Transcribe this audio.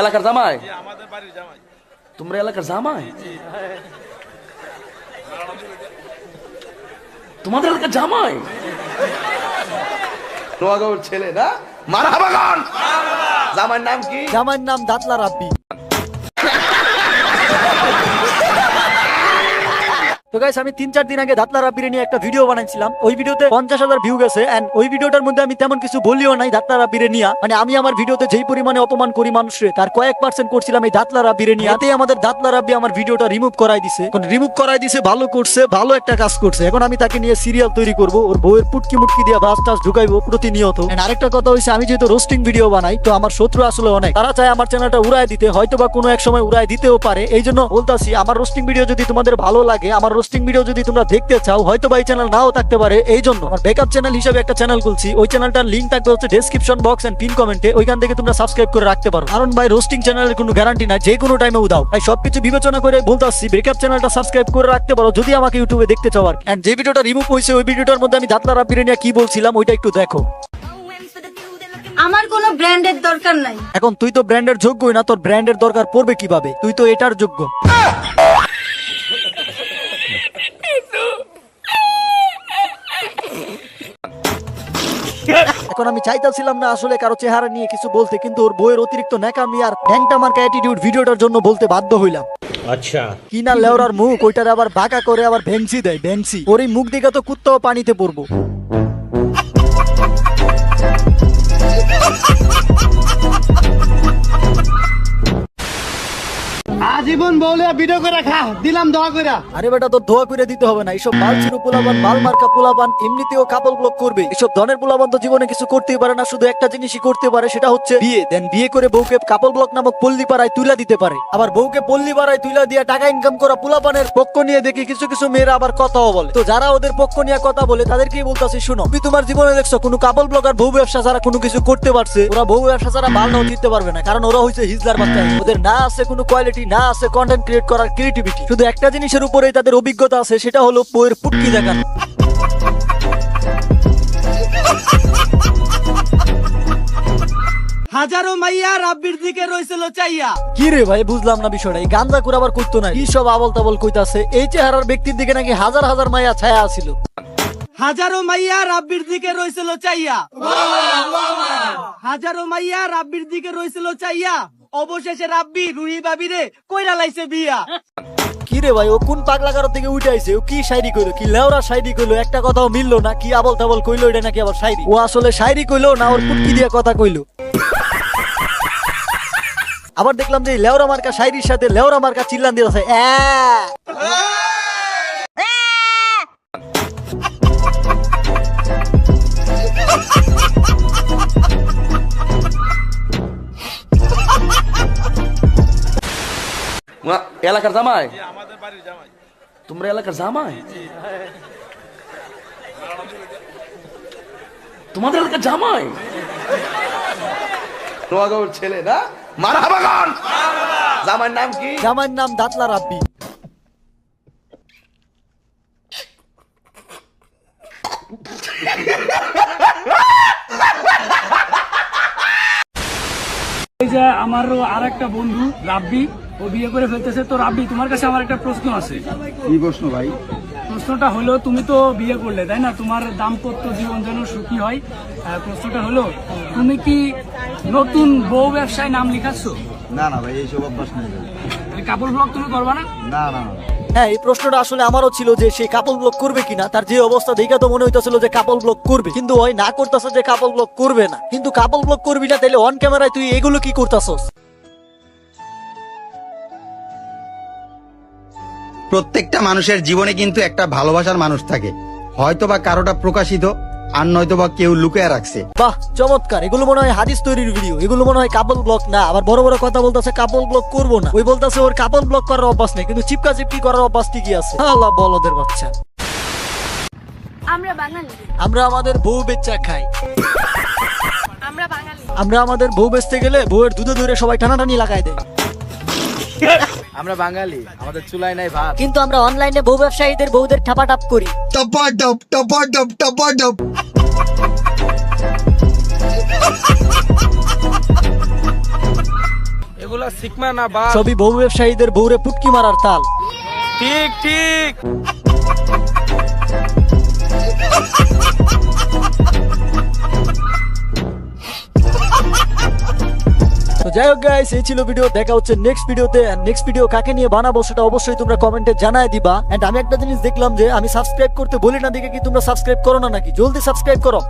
এলাকার জামাই? আমাদের বাড়ির জামাই। তোমরা এলাকার জামাই? তোমাদের এলাকার জামাই? নোয়াগাঁওর ছেলে না? মারা বাগান জামাইয়ের নাম কি? জামাইয়ের নাম দাতলা রাব্বি। তো গাইস আমি তিন চার দিন আগে দাতলা রাব্বিরে নিয়ে একটা ভিডিও বানাইছিলাম। ওই ভিডিওতে পঞ্চাশ হাজার ভিউ গেছে ওই ভিডিওটার মধ্যে আমি তেমন কিছু বলিও নাই দাতলা রাব্বিরে নিয়ে। মানে আমি আমার ভিডিওতে যেই পরিমাণে অপমান করি মানুষরে, তার কয়েক পার্সেন্ট করছিলাম এই দাতলা রাব্বিরে নিয়ে। আমাদের দাতলা রাব্বি আমার ভিডিওটা রিমুভ করাই দিছে। এখন রিমুভ করাই দিছে, ভালো করছে, ভালো একটা কাজ করছে। এখন আমি তাকে নিয়ে সিরিয়াল তৈরি করব, ওর বউয়ের পুটকি মুটকি দিয়ে বাস টাস ঢুকাইবো প্রতিনিয়ত। আরেকটা কথা হইছে, আমি যেহেতু রোস্টিং ভিডিও বানাই, তো আমার শত্রু আসলে অনেক। তারা চায় আমার চ্যানেলটা উড়ায় দিতে হয়তো বা কোনো এক সময় উড়ায় দিতেও পারে। এই জন্য বলতাছি, আমার রোস্টিং ভিডিও যদি তোমাদের ভালো লাগে, আমার রোস্টিং ভিডিও যদি তোমরা দেখতে চাও হয়তো বা এই চ্যানেল নাও থাকতে পারে। এই জন্য আমার ব্যাকআপ চ্যানেল হিসেবে একটা চ্যানেল খুলছি। ওই চ্যানেলটার লিঙ্ক থাকবে হচ্ছে ডেসক্রিপশন বক্স এন্ড পিন কমেন্টে ওইখান থেকে তোমরা সাবস্ক্রাইব করে রাখতে পারো। কারণ ভাই রোস্টিং চ্যানেলের কোনো গ্যারান্টি না যে কোনো টাইমে উদাও। তাই সবকিছু বিবেচনা করে বলতে আসছি ব্রেকআপ চ্যানেলটা সাবস্ক্রাইব করে রাখতে পারো। যদি আমাকে ইউটিউবে দেখতে চাও আর যে ভিডিওটা রিমুভ হয়েছে ওই ভিডিওটার মধ্যে আমি দাতলা রাব্বিরে নিয়ে কি বলছিলাম ওইটা একটু দেখো। আমার কোনো ব্র্যান্ডের দরকার নাই। এখন তুই তো ব্র্যান্ডের যোগ্যই না তোর ব্র্যান্ডের দরকার পড়বে কীভাবে? তুই তো এটার যোগ্য। এখন আমি চাইতেছিলাম না আসলে কারও চেহারা নিয়ে কিছু বলতে কিন্তু ওর বইয়ের অতিরিক্ত ন্যাকামি আর ঢ্যাংটা মার্কা অ্যাটিটিউড ভিডিওটার জন্য বলতে বাধ্য হইলাম। আচ্ছা। কিনা লেওরার মুখ ওইটারে আবার বাঁকা করে আবার ভেংসি দেয় ভেংসি ওর এই মুখ দিকে তো কুত্তাও পানিতে পড়ব। বউলে ভিডিও করে খা, দিলাম দোয়া আরে বেটা, তোর ধোয়া করে দিতে হবে না। এইসব পোলাবান পোলাবান, এমনিতেও কাপল ব্লক করবে। এইসব ধনের পোলাবান তো জীবনে কিছু করতেই পারে না, শুধু একটা জিনিসই করতে পারে, সেটা হচ্ছে বিয়ে। দেন বিয়ে করে বউকে কাপল ব্লক নামক পাড়ায় তুলা দিতে পারে। আবার বউকে পাড়ায় তুলা দিয়ে টাকা ইনকাম করা পক্ষ নিয়ে দেখি কিছু কিছু মেয়েরা আবার কথাও বলে। তো যারা ওদের পক্ষ নিয়ে কথা বলে, তাদেরকেই বলতেছি, শুনো, তুমি তোমার জীবনে দেখছ, কোনো কাপল ব্লগার বউ ব্যবসা ছাড়া কোনো কিছু করতে পারছে? ওরা বউ ব্যবসা ছাড়া মাল নাও জিততে পারবে না, কারণ ওরা হচ্ছে হিজলার বাচ্চা। ওদের না আছে কোনো কোয়ালিটি না আছে ক্রিয়েট করার ক্রিয়েটিভিটি শুধু একটা জিনিসের উপরেই তাদের অভিজ্ঞতা আছে সেটা হলো বইয়ের পুটকি দেখানো হাজারো মাইয়া রাব্বির দিকে রইছিল চাইয়া। কি রে ভাই বুঝলাম না বিষয়টা এই গান্দা করে আবার করতো না কি সব আবল তাবল কইতাছে? এই চেহারার ব্যক্তির দিকে নাকি হাজার হাজার মায়া ছায়া আছিল। হাজারো মাইয়া রাব্বির দিকে রইছিল চাইয়া। হাজারো মাইয়া রাব্বির দিকে রইছিল চাইয়া। অবশেষে রাব্বি, রুহি বাবি রে, কইরা লাইছে বিয়া। কি রে ভাই, ও কোন পাগলা কারোর থেকে উঠে আইছে? ও কি শায়রি কইলো? কি লেওরা শায়রি কইলো? একটা কথাও মিললো না, কি আবল তাবল কইলো এটা নাকি আবার শায়রি ও আসলে শায়রি কইলো না ওর কুটকি দিয়ে কথা কইলো? আবার দেখলাম যে লেওরা মার্কা শায়রির সাথে লেওরা মার্কা চিল্লান দিয়ে আছে এলাকার জামাই আমাদের বাড়ির জামাই তোমরা এলাকার জামাই তোমাদের এলাকার জামাই নোয়াগাঁওর ছেলে না মারা বাগান জামাইয়ের নাম কি জামাইয়ের নাম দাতলা রাব্বি এই যে আমারও আর একটা বন্ধু রাব্বি। ও বিয়ে করে ফেলতেছে তো রাব্বি তোমার কাছে আমার একটা প্রশ্ন আছে। কি প্রশ্ন ভাই? প্রশ্নটা হলো তুমি তো বিয়ে করলে তাই না? তোমার দাম্পত্য জীবন যেন সুখী হয়। প্রশ্নটা হলো তুমি কি নতুন বউ ব্যবসায় নাম লিখাচ্ছ? না না ভাই এইসব অভ্যাস নেই কাপড় ব্লগ তুমি করবা না? না না হ্যাঁ এই প্রশ্নটা আসলে আমারও ছিল যে সে কাপল ব্লক করবে কিনা তার যে অবস্থা দেখে তো মনে হইতেছিল যে কাপল ব্লক করবে। কিন্তু ওই না করতেছে যে কাপল ব্লক করবে না। কিন্তু কাপল ব্লক করবি না তাহলে অন ক্যামেরায় তুই এগুলো কি করতেছস? প্রত্যেকটা মানুষের জীবনে কিন্তু একটা ভালোবাসার মানুষ থাকে। হয়তো বা কারোটা প্রকাশিত আর নয়তো বা কেউ লুকিয়ে রাখছে। বাহ চমৎকার। এগুলো মনে হয় হাদিস তৈরির ভিডিও এগুলো মনে হয় কাপল ব্লক না আবার বড় বড় কথা বলতেছে কাপল ব্লক করব না। ওই বলতেছে ওর কাপল ব্লক করার অভ্যাস নেই কিন্তু চিপকা চিপকি করার অভ্যাস ঠিকই আছে। আল্লাহ বলদের বাচ্চা। আমরা বাঙালি। আমরা আমাদের বউ বেচা খাই। আমরা বাঙালি। আমরা আমাদের বউ বেচতে গেলে বউয়ের দুধে ধরে সবাই টানাটানি লাগাই দেয়। আমরা বাঙালি আমাদের চুলাই নাই ভাত। কিন্তু আমরা অনলাইনে বহু ব্যবসায়ীদের বউদের ঠাপাটাপ করি। টপাটপ টপাটপ টপাটপ। এগুলা শিখমা না বা সবই বহু ব্যবসায়ীদের বউরে পুটকি মারার তাল। ঠিক ঠিক। যাই হোক গাইস এই ছিল ভিডিও দেখা হচ্ছে নেক্সট ভিডিওতে নেক্সট ভিডিও কাকে নিয়ে বানাবো সেটা অবশ্যই তোমরা কমেন্টে জানায় দিবা। এন্ড আমি একটা জিনিস দেখলাম যে, আমি সাবস্ক্রাইব করতে বলি না, দেখে কি তোমরা সাবস্ক্রাইব করো না নাকি? জলদি সাবস্ক্রাইব করো।